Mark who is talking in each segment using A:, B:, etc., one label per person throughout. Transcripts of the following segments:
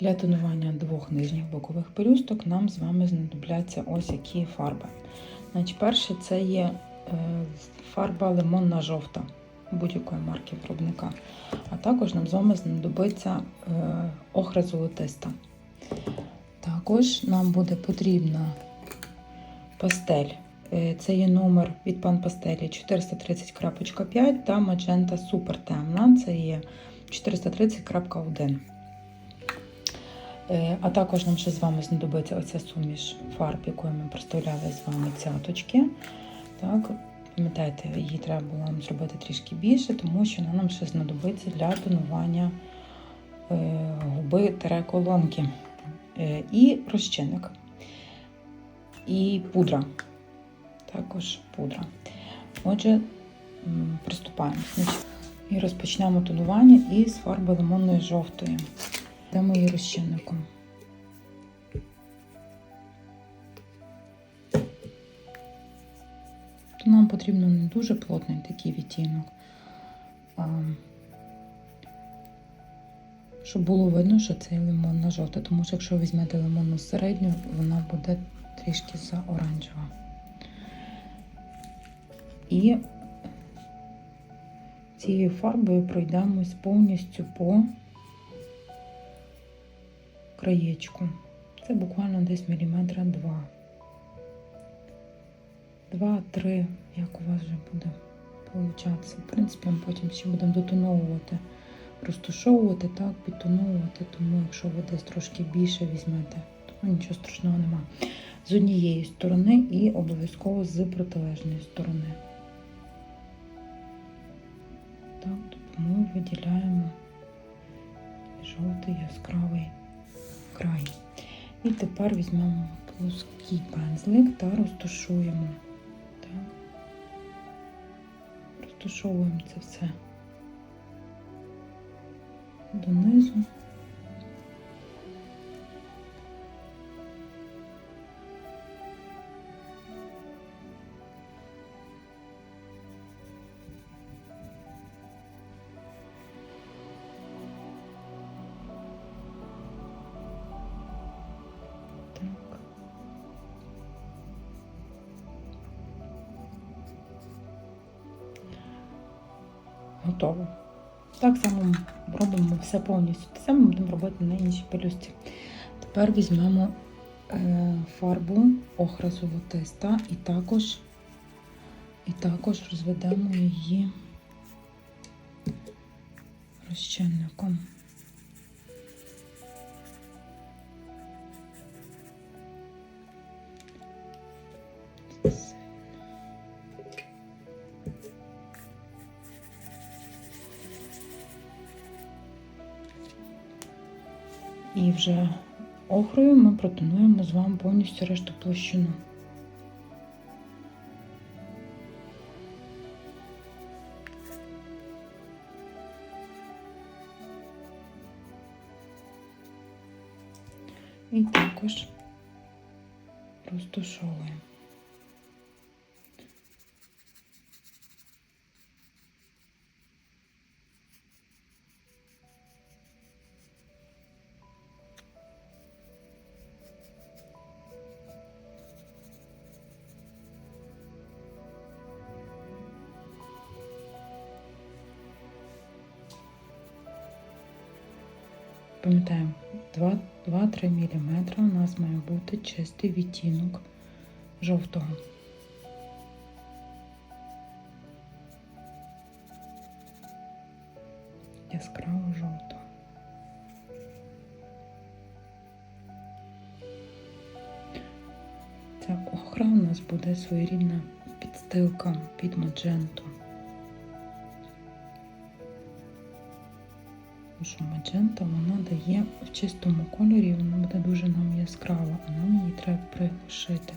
A: Для тонування двох нижніх бокових пелюсток нам з вами знадобляться ось які фарби. Значить, перше це є е, фарба лимонна жовта будь-якої марки виробника. А також нам з вами знадобиться е, охра золотиста. Також нам буде потрібна пастель. Е, Це є номер від пан пастелі 430.5 та Magenta Super темна. Це є 430.1. Е, А також нам ще з вами знадобиться оця суміш фарб, якою ми проставляли з вами цяточки. Так, пам'ятаєте, її треба було нам зробити трішки більше, тому що вона нам ще знадобиться для тонування е, губи тере колонки. Е, І розчинник. І пудра. Також пудра. Отже, приступаємо. І розпочнемо тонування із фарби лимонної жовтої. Дамо її розчинником. То нам потрібно не дуже плотний такий відтінок, а щоб було видно, що це лимонна жовта. Тому що якщо візьмете лимонну середню, вона буде трішки за оранжева. І цією фарбою пройдемось повністю по краєчку. Це буквально десь міліметра два. Два-три, як у вас вже буде получатися. В принципі, ми потім ще будемо дотоновувати, розтушовувати, так, підтоновувати, тому якщо ви десь трошки більше візьмете, то нічого страшного нема. З однієї сторони і обов'язково з протилежної сторони. Так, тому виділяємо жовтий яскравий край. І тепер візьмемо плоский пензлик та розташуємо. Так. Розташовуємо це все донизу. Так само робимо все повністю. Те саме будемо робити на іншій пелюсті. Тепер візьмемо е, фарбу охра золотиста і також, і також розведемо її розчинником. Вже охрою ми протонуємо з вами повністю решту площину. І також розташовуємо. Пам'ятаємо, 2-3 мм у нас має бути чистий відтінок жовтого. Яскраво жовтого. Ця охра у нас буде своєрідна підстилка під мадженту. Що маджента вона дає в чистому кольорі, вона буде дуже нам яскрава, а нам її треба приглушити.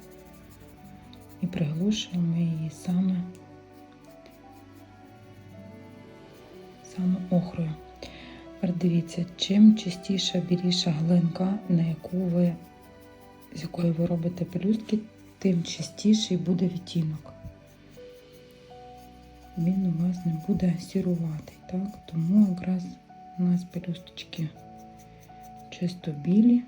A: І приглушуємо її саме, саме охрою. Тепер дивіться, чим чистіша біліша глинка, на яку ви, з якої ви робите пелюстки, тим чистіший буде відтінок. Він у вас не буде сіруватий, так? Тому якраз у нас пелюсточки чисто білі.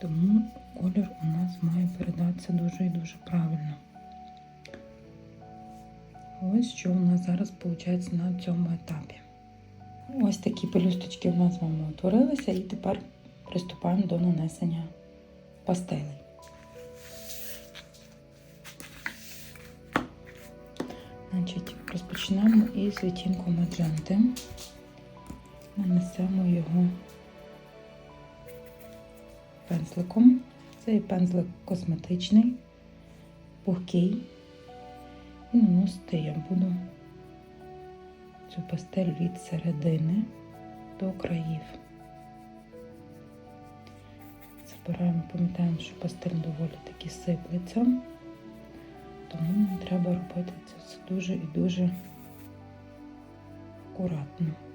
A: Тому колір у нас має передатися дуже і дуже правильно. Ось що у нас зараз виходить на цьому етапі. Ось такі пелюсточки у нас з вами утворилися, і тепер приступаємо до нанесення пастелей. Значить, розпочнемо із відтінку мадженти. Нанесемо його пензликом. Цей пензлик косметичний, пухкий. І наносити я буду цю пастель від середини до країв. Забираємо, пам'ятаємо, що пастель доволі таки сиплеться, тому нам треба робити це все дуже і дуже акуратно.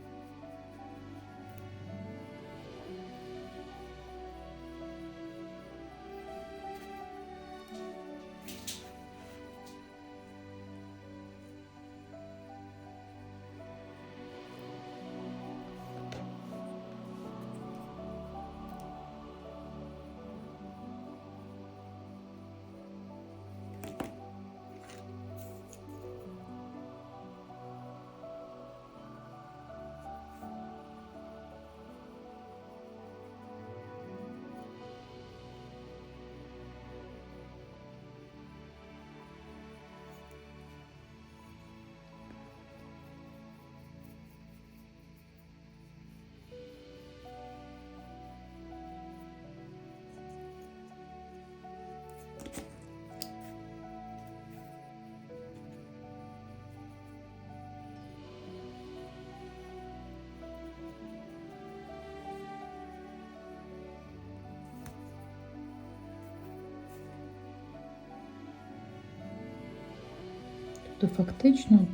A: Тобто фактично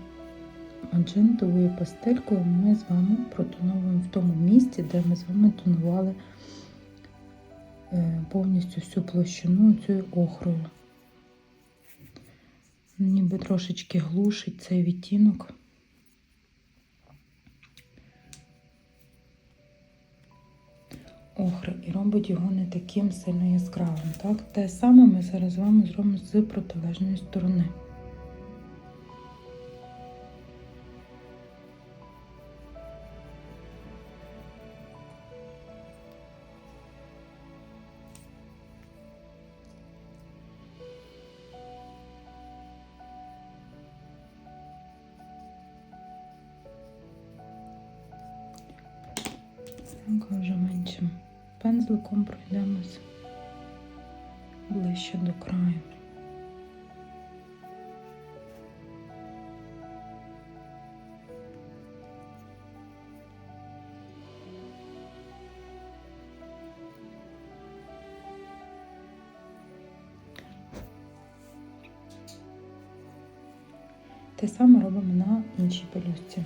A: маджентовою пастелькою ми з вами протоновуємо в тому місці, де ми з вами тонували е, повністю всю площину цією охрою. Ніби трошечки глушить цей відтінок. Охри і робить його не таким сильно яскравим. Так? Те саме ми зараз з вами зробимо з протилежної сторони. Ближче до краю. Те саме робимо на іншій пелюстці.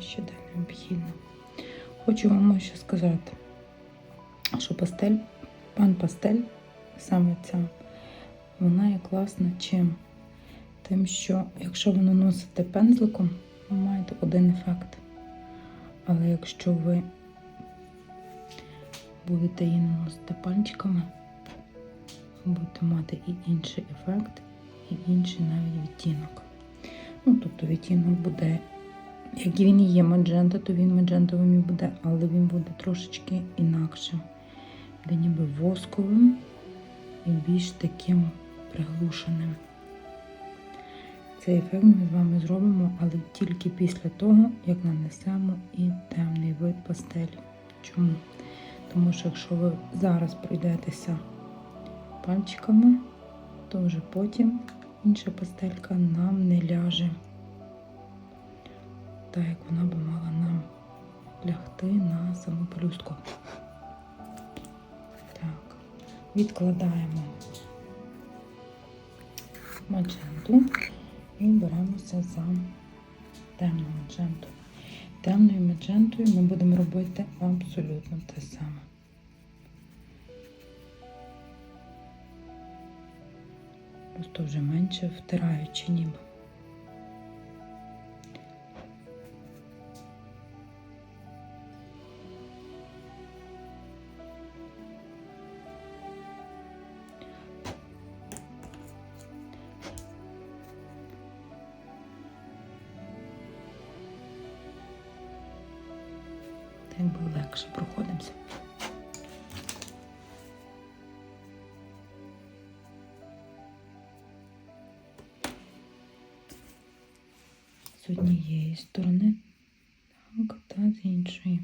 A: Правильно, ще де необхідно. Хочу вам ще сказати, що пастель, пан пастель, саме ця, вона є класна чим? Тим, що якщо ви наносите пензликом, ви маєте один ефект. Але якщо ви будете її наносити пальчиками, будете мати і інший ефект, і інший навіть відтінок. Ну, тобто відтінок буде як він є маджента, то він маджентовим і буде, але він буде трошечки інакшим. Буде ніби восковим і більш таким приглушеним. Цей ефект ми з вами зробимо, але тільки після того, як нанесемо і темний вид пастелі. Чому? Тому що якщо ви зараз пройдетеся пальчиками, то вже потім інша пастелька нам не ляже. Так як вона би мала нам лягти на саму пелюстку. Так, відкладаємо мадженту і беремося за темну мадженту. Темною маджентою ми будемо робити абсолютно те саме. Просто вже менше втираючи ніби. З однієї сторони, так, та з іншої.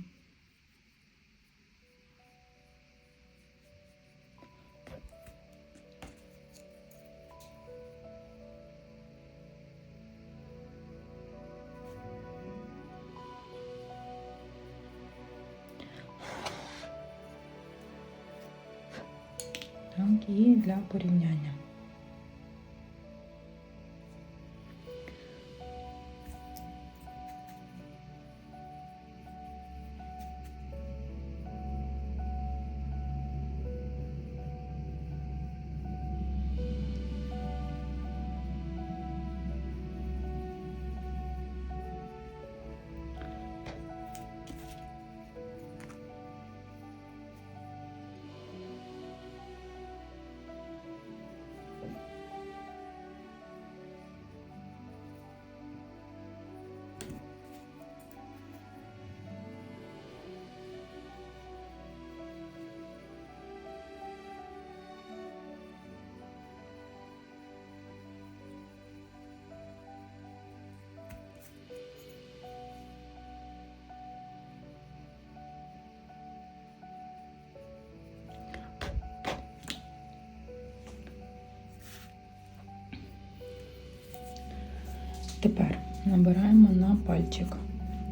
A: Тепер набираємо на пальчик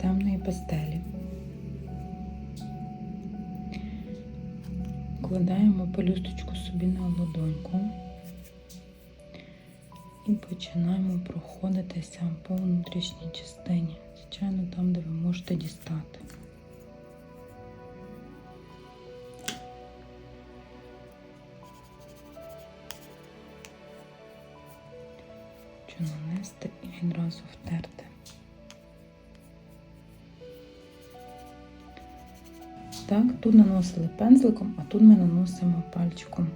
A: темної пастелі. Кладаємо пелюсточку собі на ладоньку і починаємо проходитися по внутрішній частині. Звичайно, там, де ви можете дістати. Тут наносили пензликом, а тут ми наносимо пальчиком.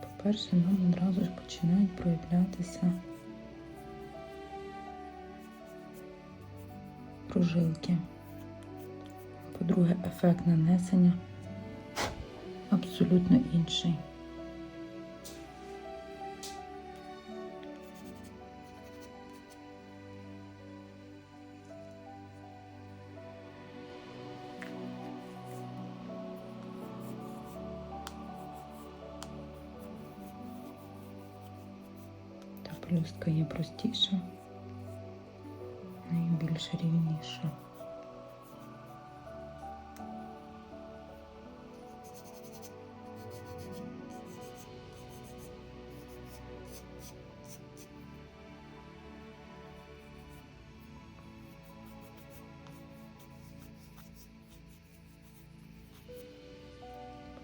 A: По-перше, нам одразу ж починають проявлятися прожилки. По-друге, ефект нанесення абсолютно інший. пелюстка є простіша і більш рівніша.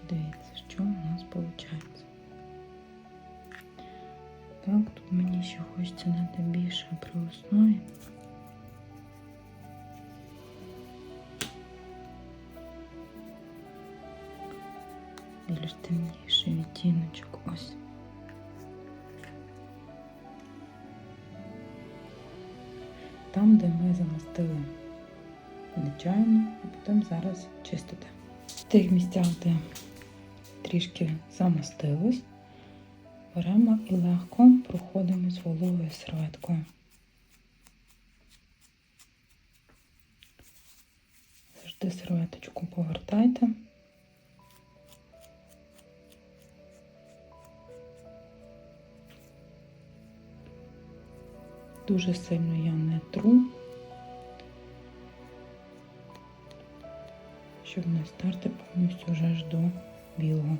A: Подивіться, що у нас виходить. Ще хочеться надати більше при основі. Більш темніший відтіночок ось. Там, де ми замастили звичайно, а потім зараз чистити. В тих місцях, де трішки замастилось, беремо і легко проходимо з вологою серветкою. Завжди серветочку повертайте. Дуже сильно я не тру, щоб не стерти повністю вже аж до білого.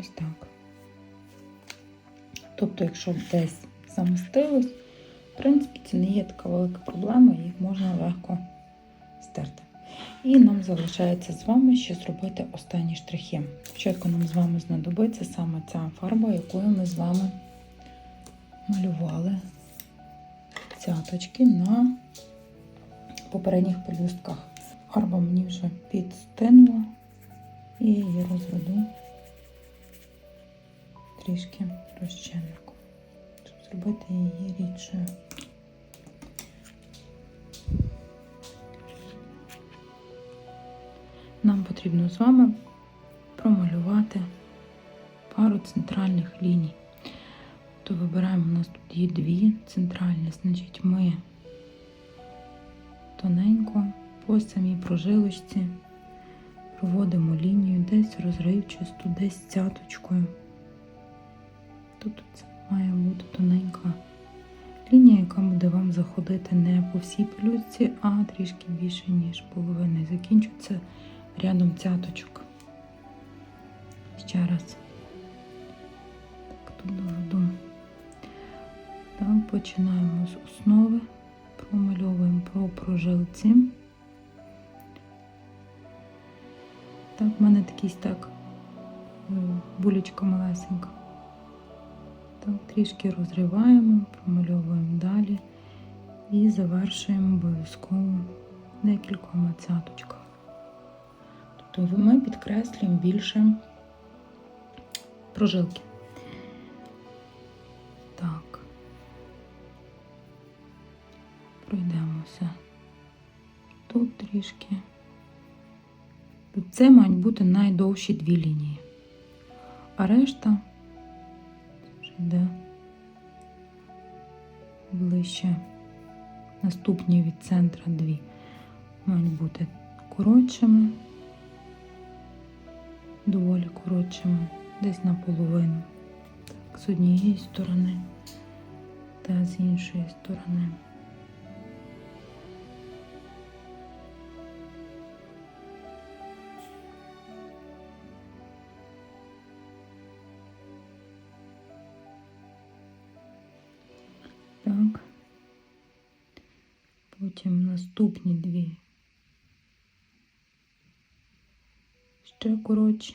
A: Ось так. Тобто, якщо десь замістилось, в принципі, це не є така велика проблема, їх можна легко стерти. І нам залишається з вами ще зробити останні штрихи. Спочатку нам з вами знадобиться саме ця фарба, якою ми з вами малювали цяточки на попередніх пелюстках. Фарба мені вже підстинула і її розведу трішки розчиннику, щоб зробити її рідшою. Нам потрібно з вами промалювати пару центральних ліній. То вибираємо, у нас тут є дві центральні, значить ми тоненько по самій прожилочці проводимо лінію десь розривчасту, десь цяточкою. Тут це має бути тоненька лінія, яка буде вам заходити не по всій пелюстці, а трішки більше, ніж половина. І закінчується рядом цяточок. Ще раз. Так, тут доведу. Так, починаємо з основи, промальовуємо по прожилці. Так, в мене такий так е, булечка малесенька. Так, трішки розриваємо, промальовуємо далі і завершуємо обов'язково декількома цяточками. Тобто ми підкреслюємо більше прожилки. Так, пройдемося тут трішки. Це мають бути найдовші дві лінії, а решта йде ближче. Наступні від центра дві мають бути коротшими, доволі коротшими, десь наполовину. Так, з однієї сторони та з іншої сторони. Потім наступні дві. Ще коротші.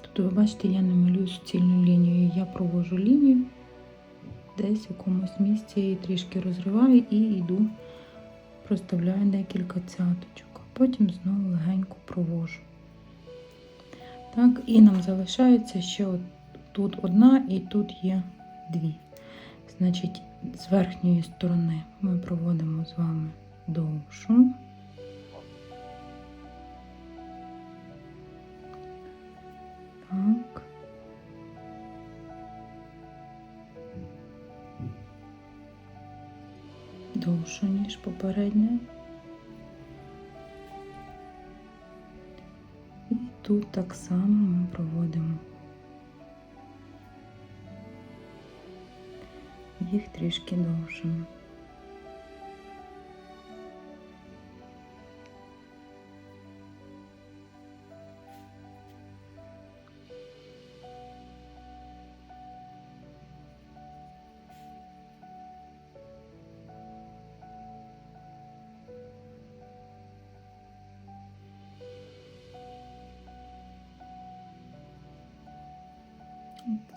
A: Тобто, ви бачите, я не малюю суцільну лінію, я провожу лінію десь в якомусь місці її трішки розриваю і йду, проставляю декілька цяточок, потім знову легенько провожу. Так, і нам залишається ще от тут одна і тут є дві. Значить, з верхньої сторони ми проводимо з вами довшу. Так. Довшу, ніж попередня. Тут так само ми проводимо їх трішки довшими.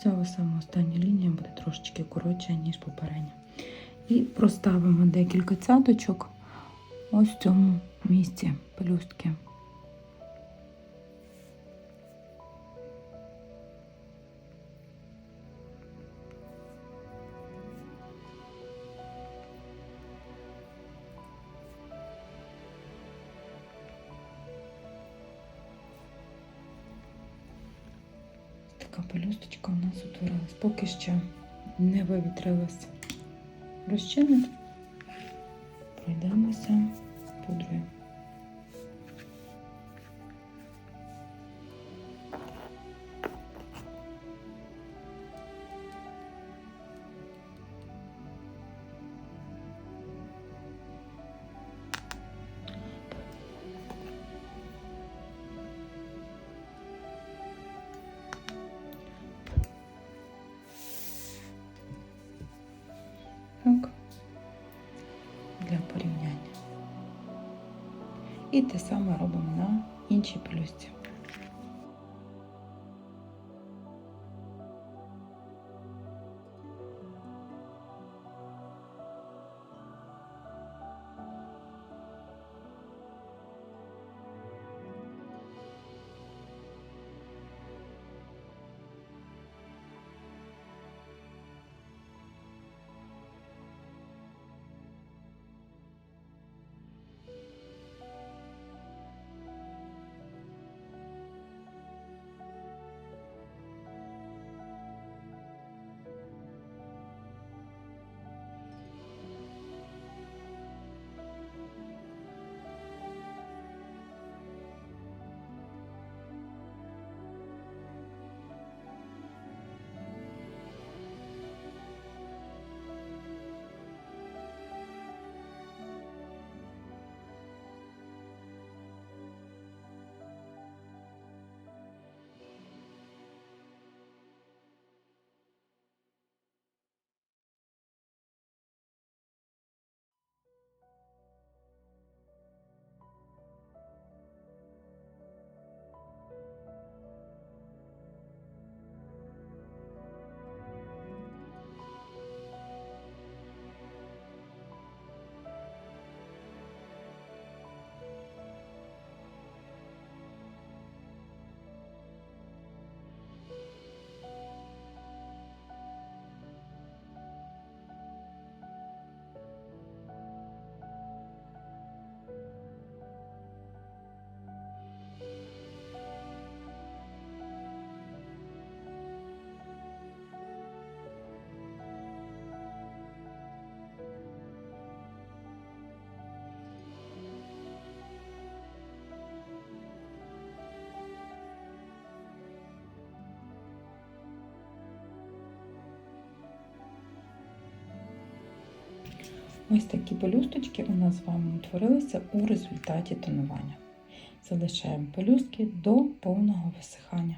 A: Ця саме остання лінія буде трошечки коротша, ніж попередня. І проставимо декілька цяточок ось в цьому місці пелюстки. Така у нас утворилась. Поки що не вивітрилась розчинник. Пройдемося пудрою. На іншій Ось такі пелюсточки у нас з вами утворилися у результаті тонування. Залишаємо пелюстки до повного висихання.